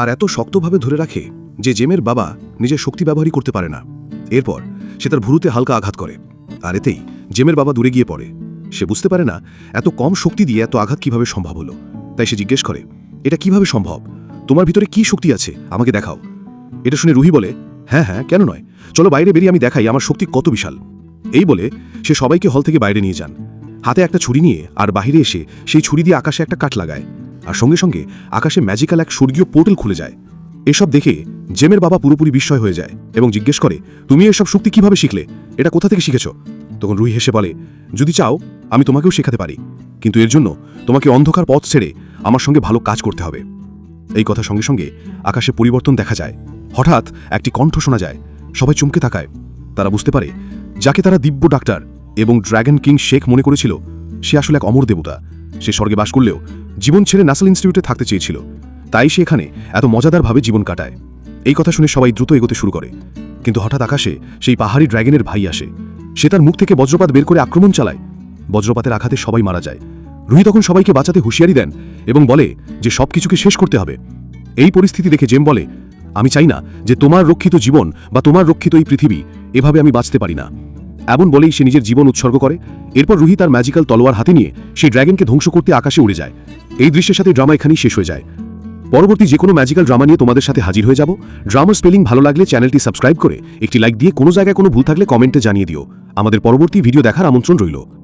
আর এত শক্তভাবে ধরে রাখে যে জেমের বাবা নিজের শক্তি ব্যবহারই করতে পারে না। এরপর সে তার ভুরুতে হালকা আঘাত করে। আর এতেই জেমের বাবা দূরে গিয়ে পড়ে। সে বুঝতে পারে না এত কম শক্তি দিয়ে এত আঘাত কীভাবে সম্ভব হলো। তাই সে জিজ্ঞেস করে, এটা কীভাবে সম্ভব? তোমার ভিতরে কি শক্তি আছে? আমাকে দেখাও। এটা শুনে রুহি বলে হ্যাঁ হ্যাঁ কেন নয়। চলো বাইরে বেরিয়ে আমি দেখাই আমার শক্তি কত বিশাল। এই বলে সে সবাইকে হল থেকে বাইরে নিয়ে যান। হাতে একটা ছুরি নিয়ে আর বাইরে এসে সেই ছুরি দিয়ে আকাশে একটা কাট লাগায়। আর সঙ্গে সঙ্গে আকাশে ম্যাজিক্যাল এক স্বর্গীয় পোর্টাল খুলে যায়। এসব দেখে জেমের বাবা পুরোপুরি বিস্ময় হয়ে যায় এবং জিজ্ঞেস করে, তুমি এসব শক্তি কীভাবে শিখলে? এটা কোথা থেকে শিখেছ? তখন রুহি হেসে বলে, যদি চাও, আমি তোমাকেও শেখাতে পারি। কিন্তু এর জন্য তোমাকে অন্ধকার পথ ছেড়ে আমার সঙ্গে ভালো কাজ করতে হবে। এই কথা সঙ্গে সঙ্গে আকাশে পরিবর্তন দেখা যায়। হঠাৎ একটি কণ্ঠ শোনা যায়। সবাই চমকে তাকায়। তারা বুঝতে পারে, যাকে তারা দিব্য ডাক্তার এবং ড্র্যাগন কিং শেখ মনে করেছিল, সে আসলে এক অমর দেবতা। সে স্বর্গে বাস করলেও জীবন ছেড়ে নাসাল ইনস্টিটিউটে থাকতে চেয়েছিল। তাই সে এখানে এত মজাদারভাবে জীবন কাটায়। এই কথা শুনে সবাই দ্রুত এগোতে শুরু করে। কিন্তু হঠাৎ আকাশে সেই পাহাড়ি ড্র্যাগনের ভাই আসে। সে তার মুখ থেকে বজ্রপাত বের করে আক্রমণ চালায়। বজ্রপাতের আঘাতে সবাই মারা যায়। রুহি তখন সবাইকে বাঁচাতে হুঁশিয়ারি দেন এবং বলে যে সবকিছুকে শেষ করতে হবে। এই পরিস্থিতি দেখে জেম বলে, আমি চাই না যে তোমার রক্ষিত জীবন বা তোমার রক্ষিত এই পৃথিবী এভাবে আমি বাঁচতে পারি না। এমন বলেই সে নিজের জীবন উৎসর্গ করে। এরপর রুহি তার ম্যাজিক্যাল তলোয়ার হাতে নিয়ে সেই ড্র্যাগনকে ধ্বংস করতে আকাশে উড়ে যায়। এই দৃশ্যের সাথে ড্রামা এখানেই শেষ হয়ে যায়। পরবর্তী যে কোনো ম্যাজিক্যাল ড্রামা নিয়ে তোমাদের সাথে হাজির হয়ে যাব। ড্রামার স্পেলিং ভালো লাগলে চ্যানেলটি সাবস্ক্রাইব করে একটি লাইক দিয়ে কোনো জায়গায় কোনো ভুল থাকলে কমেন্টে জানিয়ে দিও। আমাদের পরবর্তী ভিডিও দেখার আমন্ত্রণ রইল।